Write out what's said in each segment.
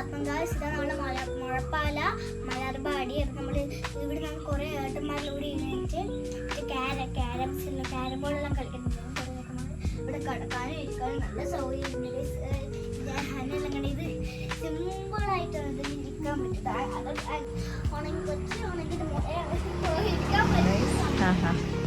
അപ്പം ഗായ്സ് ഇതാണ് നമ്മുടെ മല മുഴപ്പാല മലർപാടി. അത് നമ്മൾ ഇവിടെ നമ്മൾ കുറേ ഏട്ടന്മാരിലൂടെ മറ്റേ ക്യാര ക്യാരംസ് ക്യാരം ബോർഡെല്ലാം കളിക്കുന്നുണ്ട്. ഇവിടെ കിടക്കാനും ഇരിക്കാനും നല്ല സൗകര്യമുണ്ട് ഞാൻ കണ്ട് ഇത് സിമ്പിളായിട്ടാണ് ഇത് ഇരിക്കാൻ പറ്റുന്നത് അത് ഉണങ്ങി കൊച്ചു ഉണങ്ങി ഇത് മൊ- ഏഹ് ഇരിക്കാൻ പറ്റും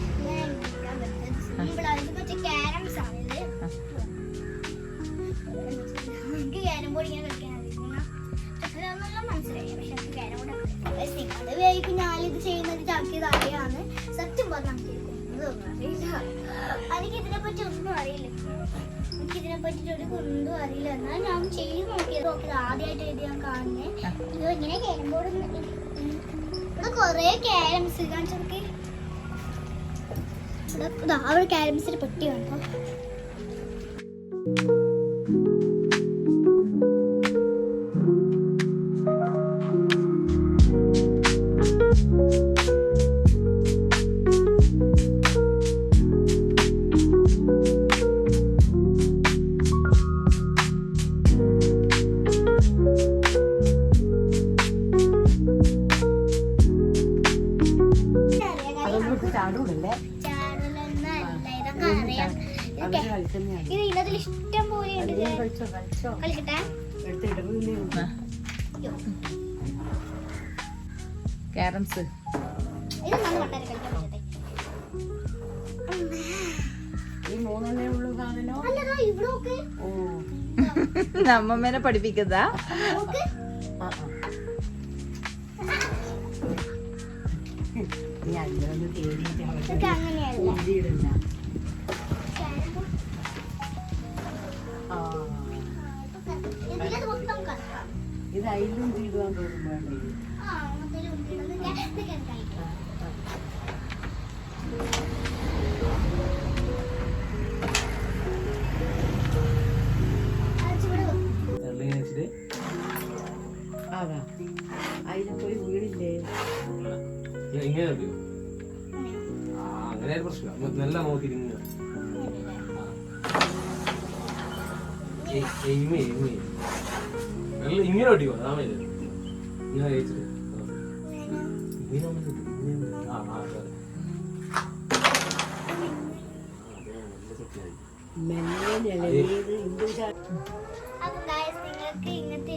അറിയാന്ന് സത്യം പറഞ്ഞാൽ എനിക്കിതിനെ പറ്റി ഒന്നും അറിയില്ല. എനിക്കിതിനെ പറ്റിട്ട് ഒരു കുന്തും അറിയില്ല. എന്നാൽ ഞാൻ ചെയ്ത് നോക്കിയത്. നോക്കിയത് ആദ്യമായിട്ട് ഇത് ഞാൻ കാണുന്നേ. ഇത് ഇങ്ങനെ കേരമ്പോട് ഇവിടെ കുറേ ക്യാരംസ് നോക്കി ഇവിടെ അവിടെ ക്യാരംസിന്റെ പെട്ടി കണ്ടോ? സാധനം? അല്ലതാ ഇവിടെ നോക്ക്. ഓ. അമ്മമ്മേനെ പഠിപ്പിക്കുന്നതാ ആ. മൊത്തം ഉണ്ടിടുന്നത് ഇതൊക്കെ കളിക്കാം അത് ഇവിടെ വെക്കും. അതാ അതിൽ പോയി വീടില്ലേ ഇങ്ങനെ അങ്ങനെ ഒരു പ്രശ്നമില്ല നല്ല നോക്കി നല്ല ഇങ്ങനെ ഒട്ടിക്കോ? അതാ മതി ഇങ്ങനെ കഴിച്ചിട്ട്. ആ ആ അതെ. മെല്ലെ നിലവിൽ ഇന്ത്യ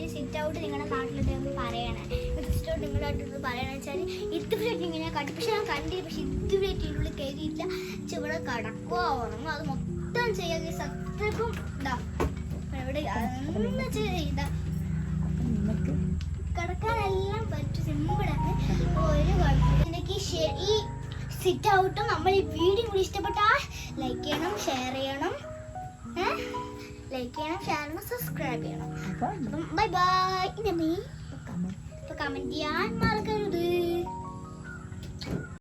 ഒരു സിറ്റ് ഔട്ട് നിങ്ങളുടെ നാട്ടിലുണ്ടെന്ന് പറയണേ. സിറ്റ് ഔട്ട് നിങ്ങളുടെ നാട്ടിൽ പറയണ വെച്ചാൽ ഇതുവരെയായിട്ട് ഇങ്ങനെ കണ്ടു പക്ഷെ ഞാൻ കണ്ടില്ല പക്ഷെ ഇതുവരെയായിട്ട് ഇതിനുള്ളിൽ കയറിയില്ല ചുവടെ കടക്കുക ഉറങ്ങുക അത് മൊത്തം ചെയ്യാൻ. അത്രയ്ക്കും ഇതാ. ഇവിടെ എന്ന് വെച്ചാൽ ഇതാ? കിടക്കാനെല്ലാം പറ്റും. സിമ്പിളാണ് ഒരു കുഴപ്പമില്ല. എനിക്ക് ഈ ഈ സിറ്റ് ഔട്ടും നമ്മൾ ഈ വീഡിയോ കൂടി ഇഷ്ടപ്പെട്ടാൽ ലൈക്ക് ചെയ്യണം ഷെയർ ചെയ്യണം. ലൈക്ക് ചെയ്യണം ഷെയർ ചെയ്യണം സബ്സ്ക്രൈബ് ചെയ്യണം. അപ്പം ബൈ ബൈ ഇനി കമന്റ് ചെയ്യാൻ മറക്കരുത്.